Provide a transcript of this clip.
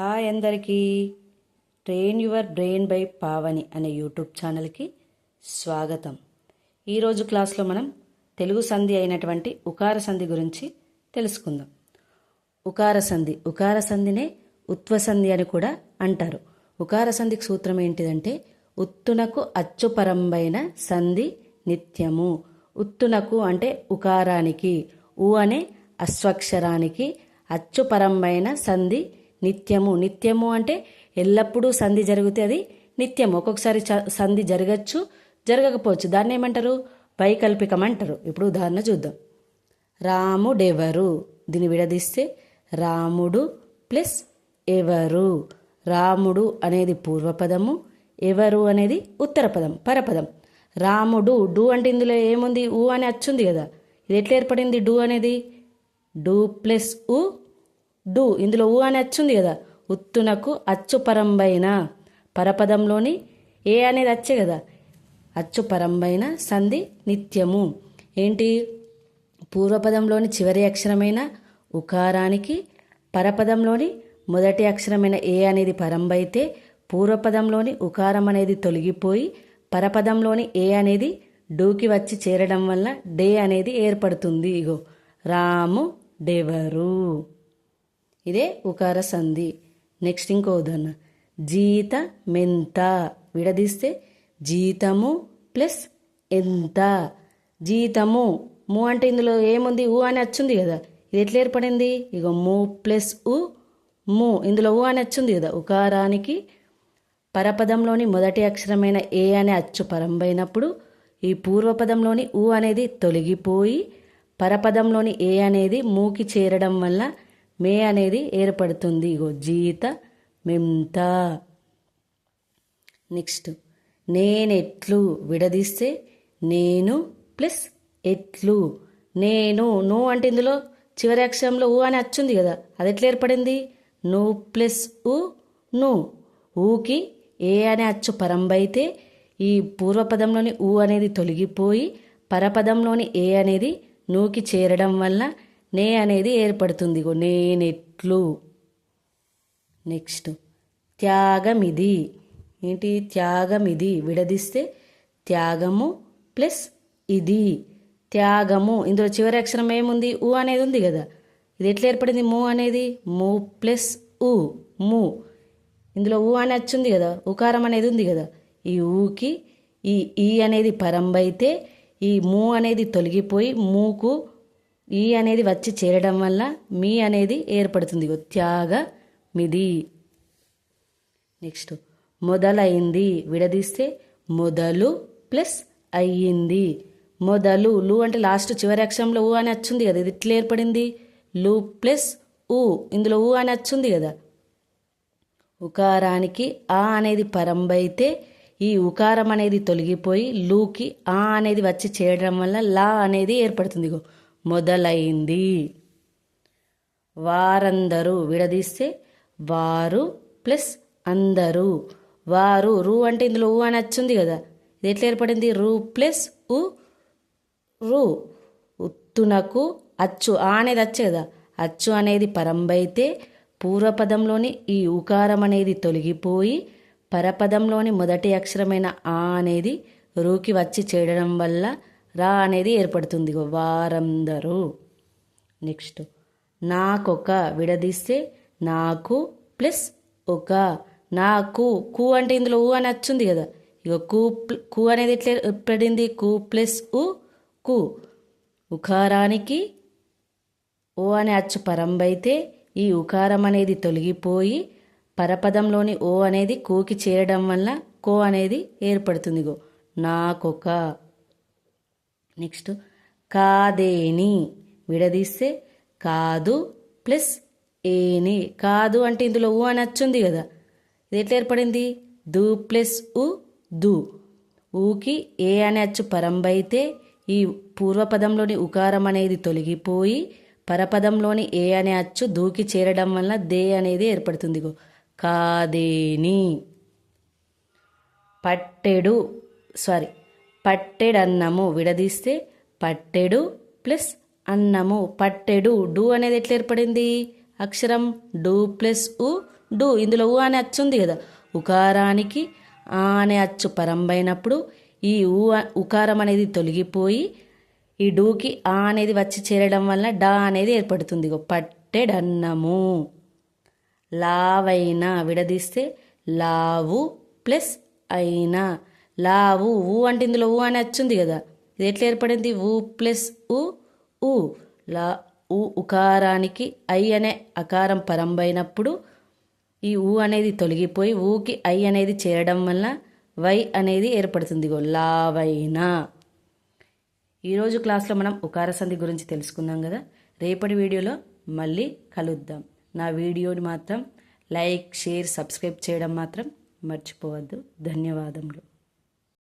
Hi అందరికీ. Train your brain by Pavani అనే YouTube ఛానల్కి స్వాగతం. ఈరోజు క్లాస్లో మనం తెలుగు సంధి అయినటువంటి ఉకార సంధి గురించి తెలుసుకుందాం. ఉకార సంధి ఉకార సంధినే ఉత్వ సంధి అని కూడా అంటారు. ఉకార సంధికి సూత్రం ఏంటిదంటే ఉత్తునకు అచ్చుపరంబైన సంధి నిత్యము. ఉత్తునకు అంటే ఉకారానికి ఉ అనే అస్వక్షరానికి అచ్చుపరంబైన సంధి నిత్యము. నిత్యము అంటే ఎల్లప్పుడూ సంధి జరిగితే అది నిత్యం ఒక్కొక్కసారి సంధి జరగచ్చు జరగకపోవచ్చు. దాన్ని ఏమంటారు? వైకల్పికం అంటారు. ఇప్పుడు ఉదాహరణ చూద్దాం. రాముడెవరు దీన్ని విడదీస్తే రాముడు ప్లస్ ఎవరు. రాముడు అనేది పూర్వపదము ఎవరు అనేది ఉత్తరపదం పరపదం. రాముడు డు అంటే ఇందులో ఏముంది? ఊ అని వచ్చుంది కదా. ఇది ఎట్లా ఏర్పడింది? డు అనేది? డు ప్లస్ ఊ డు. ఇందులో ఊ అని వచ్చుంది కదా. ఉత్తునకు అచ్చు పరంబైన పరపదంలోని ఏ అనేది వచ్చే కదా. అచ్చు పరంబైన సంధి నిత్యము. ఏంటి? పూర్వపదంలోని చివరి అక్షరమైన ఉకారానికి పరపదంలోని మొదటి అక్షరమైన ఏ అనేది పరంబైతే పూర్వపదంలోని ఉకారం అనేది తొలగిపోయి పరపదంలోని ఏ అనేది డూకి వచ్చి చేరడం వల్ల డే అనేది ఏర్పడుతుంది. ఇగో రాము డెవరు ఇదే ఉకార సంధి. నెక్స్ట్ ఇంకో ఉదాహరణ. జీత మెంత విడదీస్తే జీతము ప్లస్ ఎంత. జీతము ము అంటే ఇందులో ఏముంది? ఊ అని వచ్చింది కదా. ఇది ఎట్లా ఏర్పడింది? ఇక ము ప్లస్ ఉ ము. ఇందులో ఊ అని వచ్చింది కదా. ఉకారానికి పరపదంలోని మొదటి అక్షరమైన ఏ అనే అచ్చు పరంబైనప్పుడు ఈ పూర్వపదంలోని ఊ అనేది తొలగిపోయి పరపదంలోని ఏ అనేది మూకి చేరడం వల్ల మే అనేది ఏర్పడుతుంది. ఇగో జీత మెంత. నెక్స్ట్ నేనెట్లు విడదీస్తే నేను ప్లస్ ఎట్లు. నేను నో అంటే ఇందులో చివరి అక్షరంలో ఊ అని వచ్చింది కదా అది ఎట్లా ఏర్పడింది? ను ప్లస్ ఊ ను. ఊకి ఏ అనే అచ్చు పరంబైతే ఈ పూర్వపదంలోని ఊ అనేది తొలగిపోయి పరపదంలోని ఏ అనేది నూకి చేరడం వల్ల నే అనేది ఏర్పడుతుంది. నేనెట్లు. నెక్స్ట్. త్యాగమిది. ఏంటి? త్యాగమిది. విడదీస్తే త్యాగము ప్లస్ ఇది. త్యాగము. ఇందులో చివరి అక్షరం ఏముంది? ఊ అనేది ఉంది కదా. ఇది ఎట్లా ఏర్పడింది? ము అనేది? ము ప్లస్ ఊ. ము. ఇందులో ఊ అని వచ్చింది కదా. ఉకారం అనేది ఉంది కదా. ఈ ఊకి ఈ ఈ అనేది పరంబైతే ఈ ము అనేది తొలగిపోయి మూకు ఈ అనేది వచ్చి చేరడం వల్ల మీ అనేది ఏర్పడుతుంది. ఇగో త్యాగ మిది. నెక్స్ట్ మొదలైంది. విడదీస్తే మొదలు ప్లస్ అయ్యింది. మొదలు లు అంటే లాస్ట్ చివరి అక్షరంలో ఊ అని వచ్చింది కదా ఇది ఇట్లా ఏర్పడింది? లు ప్లస్ ఊ ఇందులో ఊ అని వచ్చింది కదా. ఉకారానికి ఆ అనేది పరంబైతే ఈ ఉకారం అనేది తొలగిపోయి లూకి ఆ అనేది వచ్చి చేయడం వల్ల లా అనేది ఏర్పడుతుంది. ఇగో మొదలైంది. వారందరూ విడదీస్తే వారు ప్లస్ అందరూ. వారు రూ అంటే ఇందులో ఊ అని వచ్చింది కదా. ఇది ఎట్లా ఏర్పడింది? రూ ప్లస్ ఉ రు. ఉత్తునకు అచ్చు ఆ అనేది అచ్చు కదా. అచ్చు అనేది పరంబైతే పూర్వపదంలోని ఈ ఉకారం అనేది తొలగిపోయి పరపదంలోని మొదటి అక్షరమైన ఆ అనేది రూకి వచ్చి చేరడం వల్ల రా అనేది ఏర్పడుతుంది వారందరూ. నెక్స్ట్ నాకొక విడదీస్తే నాకు ప్లస్ ఒక. నాకు కు అంటే ఇందులో ఊ అని వచ్చింది కదా. ఇక కు కు అనేది ఎట్లా ఏర్పడింది? కు ప్లస్ ఉ కు. ఉకారానికి ఓ అనే అచ్చు పరంబైతే ఈ ఉకారం అనేది తొలగిపోయి పరపదంలోని ఓ అనేది కూకి చేరడం వల్ల కో అనేది ఏర్పడుతుంది గో నాకొక. నెక్స్ట్ కాదేని విడదీస్తే కాదు ప్లస్ ఏని. కాదు అంటే ఇందులో ఊ అని వచ్చింది కదా. ఇది ఎట్లా ఏర్పడింది? దు ప్లస్ ఉ దు. ఊకి ఏ అనే అచ్చు పరంబైతే ఈ పూర్వపదంలోని ఉకారం అనేది తొలగిపోయి పరపదంలోని ఏ అనే అచ్చు దూకి చేరడం వల్ల దే అనేది ఏర్పడుతుంది గో కాదేని. పట్టెడు. సారీ. పట్టెడన్నము విడదీస్తే పట్టెడు ప్లస్ అన్నము. పట్టెడు డు అనేది ఎట్లా ఏర్పడింది? అక్షరం డు ప్లస్ ఉ డు. ఇందులో ఊ అనే అచ్చు ఉంది కదా. ఉకారానికి ఆ అనే అచ్చు పరంబైనప్పుడు ఈ ఊ ఉకారం అనేది తొలగిపోయి ఈ డూకి ఆ అనేది వచ్చి చేరడం వల్ల డా అనేది ఏర్పడుతుంది. ఇగో పట్టెడన్నము. లావైన విడదీస్తే లావు ప్లస్ అయినా. లావు ఊ అంటే ఇందులో ఊ అని వచ్చింది కదా. ఇది ఎట్లా ఏర్పడింది? ఊ ప్లస్ ఊ ఊ లా ఊ ఉకారానికి ఐ అనే అకారం పరంబైనప్పుడు ఈ ఊ అనేది తొలగిపోయి ఊకి ఐ అనేది చేరడం వల్ల వై అనేది ఏర్పడుతుంది. లావైనా ఈరోజు క్లాస్లో మనం ఉకార సంధి గురించి తెలుసుకుందాం కదా. రేపటి వీడియోలో మళ్ళీ కలుద్దాం. నా వీడియోని మాత్రం లైక్ షేర్ సబ్స్క్రైబ్ చేయడం మాత్రం మర్చిపోవద్దు. ధన్యవాదములు.